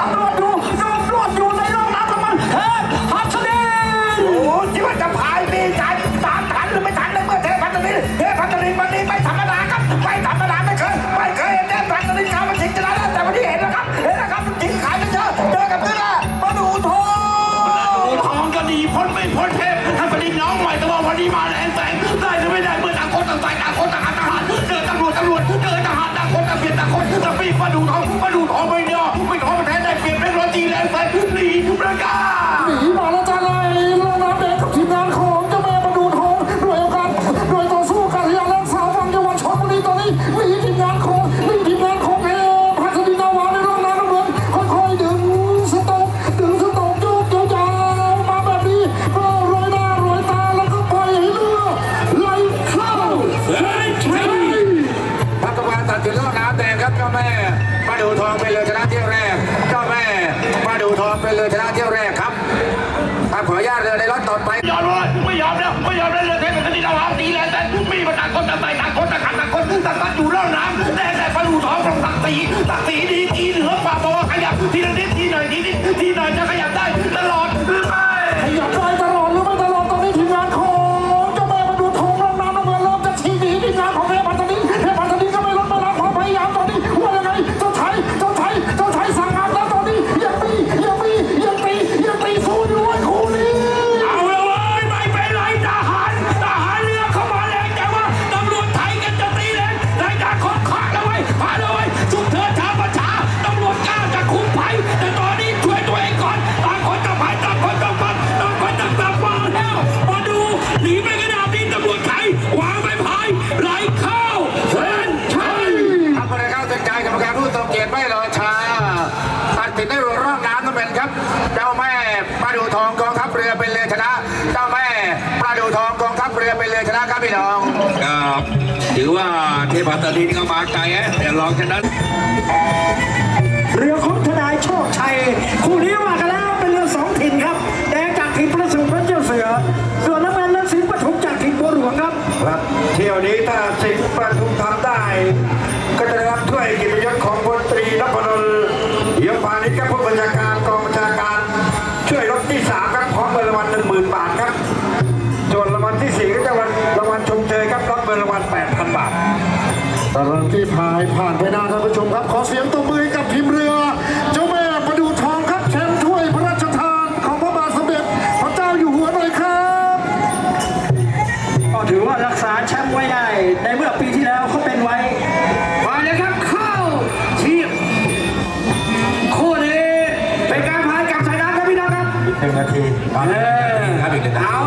ตำรวจอยู่ตำรวจอยู่ในโรงน้ำน้ำมันเทพพัชรีโอ้โหที่ว่าจะพายมีใจตามทันหรือไม่ทันในเมื่อเทพพัฒนินเทพพัฒนินวันนี้ไม่ธรรมดาครับไม่ธรรมดาไม่เคยไม่เคยเห็นเทพพัฒนินเขาวมาชิงชนะได้แต่วันนี้เห็นแล้วครับเห็นแล้วครับชิงขายกันเยอะเจอกับนี่แหละมาดูทองทองก็ดีพ้นไม่พ้นเทพท่านประดิษฐ์น้องใหม่แต่ว่าวันนี้มาแรงแสงได้หรือไม่ได้เมื่อต่างคนต่างใส่ต่างคนต่างทหารเจอตำรวจตำรวจเจอทหารต่างคนต่างเปลี่ยนต่างคนต่างปีมาดูทองมาดูทองไม่ แดงครับเจ้าแม่มาดูทองเป็นเลยชนะเที่ยวแรก เจ้าแม่มาดูทองเป็นเลยชนะเที่ยวแรกครับครับขออนุญาตเรือในรถต่อไปยอมเล หนีไปกระดาษนี้ตำรวจไทยวางไปพายไหลเข้าเส้นชัยทำอะไรเข้าเส้นใจกรรมการผู้ทรงเกียรติไม่รอช้าตัดสินได้ร่องน้ำนั่นเป็นครับ เจ้าแม่ปลาดูทองกองทัพเรือเป็นเรือชนะ เจ้าแม่ปลาดูทองกองทัพเรือเป็นเรือชนะครับพี่น้องครับถือว่าเทพตดินก็มาไกลฮะแต่รองชนะเรือของทน หนึ่งหมื่นบาทครับ ส่วนรางวัลที่สี่ก็จะวันรางวัลชมเชยครับรับเงินรางวัลแปดพันบาทตลอดที่พายผ่านไปนานท่านผู้ชมครับ ขอเสียงตบมือให้กับทีมเรือเจ้าแม่ประดูทองครับแชมป์ถ้วยพระราชทานของพระบาทสมเด็จพระเจ้าอยู่หัวหน่อยครับก็ถือว่ารักษาแชมป์ไว้ได้ในเมื่อปีที่แล้วเขาเป็นไว้ ครับหนึ่งนาที